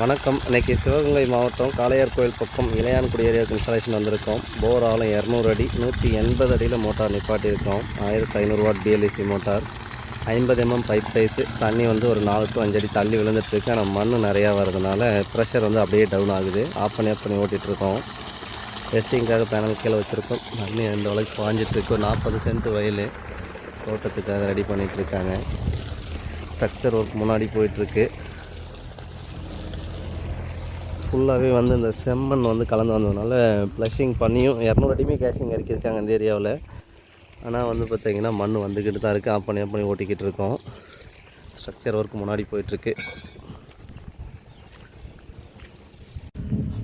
வணக்கம். இன்றைக்கி சிவகங்கை மாவட்டம் காளையார் கோயில் பக்கம் இளையான்குடி ஏரியாவுக்கு இன்ஸ்டாலேஷன் வந்திருக்கோம். போர் ஆழம் இரநூறு அடி நூற்றி எண்பது அடியில் மோட்டார் நிப்பாட்டியிருக்கோம். ஆயிரத்தி ஐநூறு வாட் பிஎல்இசி மோட்டார். ஐம்பது எம்எம் பைப் சைஸு தண்ணி வந்து ஒரு நாலு டு அஞ்சு அடி தள்ளி விழுந்துட்டுருக்கு ஆனால் மண் நிறையா வரதுனால ப்ரெஷர் வந்து அப்படியே டவுன் ஆகுது. ஆஃப் பண்ணி ஆஃப் பண்ணி ஓட்டிகிட்ருக்கோம் டெஸ்டிங்காக பேனல் கீழே வச்சுருக்கோம். தண்ணி அந்த அளவுக்கு பாஞ்சிட்ருக்கு ஒரு நாற்பது சென்ட் வயல். தோட்டத்துக்காக ரெடி பண்ணிகிட்ருக்காங்க ஸ்ட்ரக்சர் ஒர்க் முன்னாடி போயிட்டுருக்கு ஃபுல்லாகவே வந்து இந்த செம்மண் வந்து கலந்து வந்ததுனால ப்ளஷிங் பண்ணியும் இரநூறு அடிமே கேஷிங் இறக்கியிருக்காங்க இந்த ஏரியாவில். ஆனால் வந்து பார்த்திங்கன்னா மண் வந்துக்கிட்டு தான் இருக்குது ஆஃப் பண்ணி ஆஃப் பண்ணி ஓட்டிக்கிட்டு இருக்கோம். ஸ்ட்ரக்சர் ஒர்க் முன்னாடி போயிட்டுருக்கு.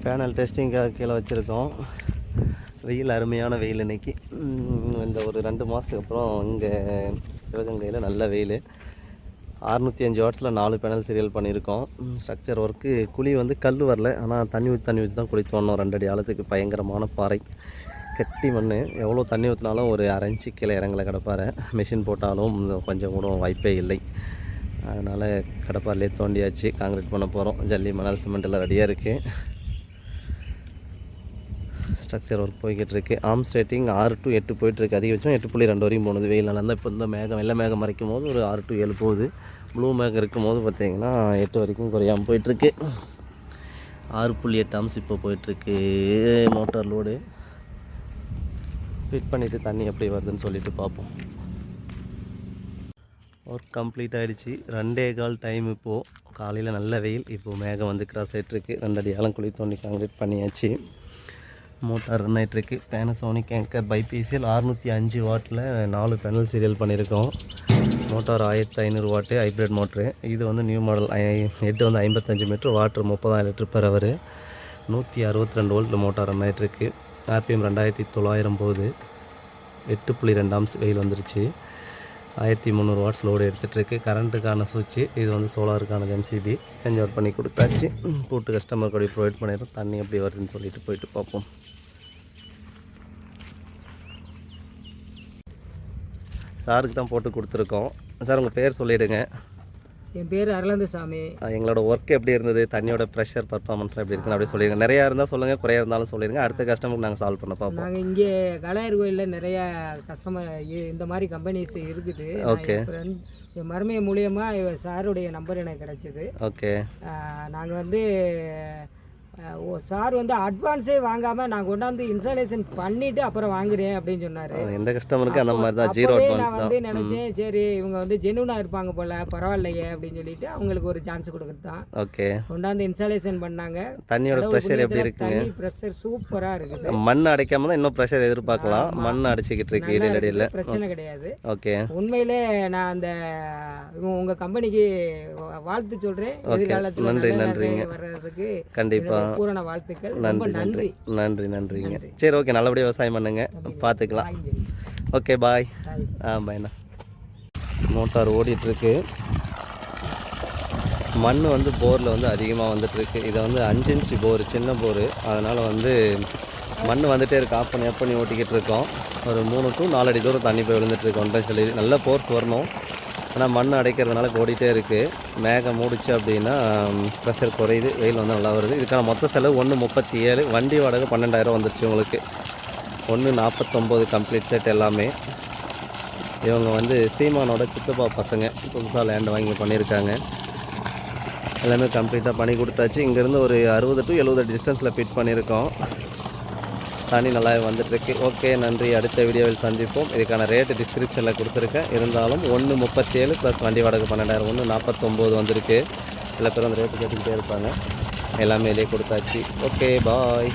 பேனல் டெஸ்டிங்காக கீழே வச்சுருக்கோம். வெயில் அருமையான வெயில் இன்றைக்கி இந்த ஒரு ரெண்டு மாதத்துக்கு அப்புறம் இங்கே சிவகங்கையில் நல்ல வெயில். அறநூற்றி அஞ்சு வாட்ஸில் நாலு பேனல் சீரியல் பண்ணியிருக்கோம். ஸ்ட்ரக்சர் ஒர்க்கு குழி வந்து கல் வரல. ஆனால் தண்ணி ஊற்றி தண்ணி ஊற்றி தான் குழி தோணும். ரெண்டு அடி ஆழத்துக்கு பயங்கரமான பாறை. கட்டி மண் எவ்வளோ தண்ணி ஊற்றினாலும் ஒரு அரைஞ்சி கீழே இறங்கல கிடப்பாரு மிஷின் போட்டாலும் கொஞ்சம் கூட வாய்ப்பே இல்லை. அதனால் கடப்பாரிலே தோண்டியாச்சு. காங்கிரீட் பண்ண போகிறோம் ஜல்லி மணல் சிமெண்ட் எல்லாம் ரெடியாக இருக்குது ஸ்ட்ரக்சர் ஒர்க் போய்கிட்டிருக்கு. ஆம் ஸ்டேட்டிங் ஆறு டு எட்டு போயிட்டுருக்கு. அதிகபட்சம் எட்டு புள்ளி ரெண்டு வரையும் போனது. வெயில் நல்லா இப்போ இந்த மேகம் வெள்ளை மேகம் மறைக்கும் போது ஒரு ஆறு டு ஏழு போகுது. ப்ளூ மேகம் இருக்கும் போது பார்த்திங்கன்னா எட்டு வரைக்கும் குறையாமல் போயிட்டுருக்கு. ஆறு புள்ளி எட்டு ஆம்ஸ் இப்போ போயிட்டுருக்கு. மோட்டார் லோடு ஃபிட் பண்ணிவிட்டு தண்ணி எப்படி வருதுன்னு சொல்லிட்டு பார்ப்போம். ஒர்க் கம்ப்ளீட் ஆகிடுச்சு ரெண்டே கால் டைம் இப்போது காலையில் நல்ல வெயில். இப்போது மேகம் வந்து கிராஸ் ஆகிட்டுருக்கு ரெண்டு அடி ஆழம் குழி தோண்டி காங்கிரீட் பண்ணியாச்சு. மோட்டார் ரன் ஆகிட்டுருக்கு பேனசோனிக் ஏங்கர் பைபிசிஎல் அறுநூற்றி அஞ்சு வாட்டில் நாலு பேனல் சீரியல் பண்ணியிருக்கோம் மோட்டார் ஆயிரத்தி ஐநூறு வாட்டு ஹைப்ரிட் மோட்ரு இது வந்து நியூ மாடல் ஹெட் வந்து ஐம்பத்தஞ்சு மீட்ரு வாட்ரு முப்பதாயிரம் லிட்டர் பெற அவர் நூற்றி அறுபத்தி ரெண்டு வோல்ட்டில் மோட்டார் ரன் ஆகிட்டுருக்கு ஆர்பிஎம் ரெண்டாயிரத்தி தொள்ளாயிரம் போகுது. எட்டு புள்ளி ரெண்டாம் வெயில் வந்துருச்சு. ஆயிரத்தி முந்நூறு வாட்ஸ் லோடு எடுத்துகிட்ருக்கு கரண்ட்டுக்கான சுவிட்சு இது வந்து சோலாருக்கானது எம்சிபி சேஞ்ச் அவுட் பண்ணி கொடுத்தாச்சு. போட்டு கஸ்டமர் கூட ப்ரொவைட் பண்ணிடுறோம். தண்ணி எப்படி வருதுன்னு சொல்லிட்டு போயிட்டு பார்ப்போம். சாருக்கு தான் போட்டு கொடுத்துருக்கோம். சார் உங்கள் பேர் சொல்லிவிடுங்க என் பேர் அருளந்தசாமி. எங்களோட ஒர்க் எப்படி இருந்தது? தண்ணியோட ப்ரெஷர் பர்ஃபார்மன்ஸ்லாம் எப்படி இருக்குன்னு அப்படி சொல்லிடுங்க நிறையா இருந்தால் சொல்லுங்கள் குறையா இருந்தாலும் சொல்லிடுங்க அடுத்த கஸ்டமருக்கு நாங்கள் சால்வ் பண்ண பார்ப்போம். நாங்கள் இங்கே கலையர் கோயிலில் நிறைய கஸ்டமர் இந்த மாதிரி கம்பெனிஸ் இருக்குது. Okay. என் மருமைய மூலியமாக சாருடைய நம்பர் எனக்கு கிடச்சிது. ஓகே நாங்கள் வந்து சார் வந்து அட்வான்ஸே வாங்காமல் நான் கொண்டாந்து இன்ஸ்டாலேஷன் பண்ணிவிட்டு அப்புறம் வாங்குறேன் அப்படின்னு சொன்னார். எந்த கஸ்டமருக்கு அந்த மாதிரி தான் ஜீரோ நான் வந்து நினச்சேன் சரி இவங்க வந்து ஜெனுவனாக இருப்பாங்க போல் பரவாயில்லையே அப்படின்னு சொல்லிட்டு அவங்களுக்கு ஒரு சான்ஸ் கொடுக்குறது தான். ஓகே. கொண்டாந்து இன்ஸ்டாலேஷன் பண்ணாங்க. தண்ணியோட ப்ரெஷர் எப்படி இருக்குங்க? தண்ணி ப்ரெஷர் சூப்பராக இருக்குது. மண் அடைக்காம தான் இன்னும் ப்ரெஷர் எதிர்பார்க்கலாம். மண் அடிச்சுக்கிட்டு இருக்கு இடையில பிரச்சனை கிடையாது. ஓகே. உண்மையிலே நான் அந்த இவங்க உங்க கம்பெனிக்கு வாழ்த்து சொல்றேன். எதிர்காலத்தில் நன்றி, நன்றிங்க. வர்றதுக்கு. கண்டிப்பா. என்னுடைய பூரண வாழ்த்துக்கள். நன்றி நன்றி. நன்றி. நன்றி நன்றிங்க. சரி ஓகே நல்லபடியாக விவசாயம் பண்ணுங்க. பார்த்துக்கலாம். Okay bye. ஆ பாய்ண்ணா மோட்டார் ஓடிட்டுருக்கு. மண் வந்து போரில் வந்து அதிகமாக வந்துட்டுருக்கு. இதை வந்து அஞ்சு இன்ச்சு போர் சின்ன போர் அதனால் வந்து மண் வந்துட்டே இருக்கு. ஆஃப் பண்ணி ஆஃப் பண்ணி ஓட்டிக்கிட்டு இருக்கோம். ஒரு மூணு டு நாலு அடி தூரம் தண்ணி போய் விழுந்துட்டு இருக்கு ஒன்றரை சொல்லி. நல்ல போர்ஸ் வரணும். ஆனால் மண் அடைக்கிறதுனால ஓடிட்டே இருக்குது மேகம் மூடிச்சு அப்படின்னா ப்ரெஷர் குறையுது. வெயில் வந்து நல்லா வருது. இதுக்கான மொத்த செலவு ஒன்று முப்பத்தி ஏழு வண்டி வாடகை பன்னெண்டாயிரம் வந்துருச்சு உங்களுக்கு. ஒன்று நாற்பத்தொம்போது கம்ப்ளீட் செட் எல்லாமே. இவங்க வந்து சீமானோட சித்தப்பா பசங்க. புதுசாக லேண்ட் வாங்கி பண்ணியிருக்காங்க எல்லாமே கம்ப்ளீட்டாக பண்ணி கொடுத்தாச்சு. இங்கேருந்து ஒரு அறுபது டு எழுபது டிஸ்டன்ஸில் ஃபிட் பண்ணியிருக்கோம் தண்ணி நல்லா வந்துட்டுருக்கு. ஓகே நன்றி. அடுத்த வீடியோவில் சந்திப்போம். இதுக்கான ரேட்டு டிஸ்கிரிப்ஷனில் கொடுத்துருக்கேன் இருந்தாலும் ஒன்று முப்பத்தேழு ப்ளஸ் வண்டி வாடகை பன்னெண்டாயிரம் ஒன்று நாற்பத்தொம்போது வந்திருக்கு. சில பேர் அந்த ரேட்டு கேட்டுக்கிட்டே இருப்பாங்க. எல்லாமே இதே கொடுத்தாச்சு. Okay bye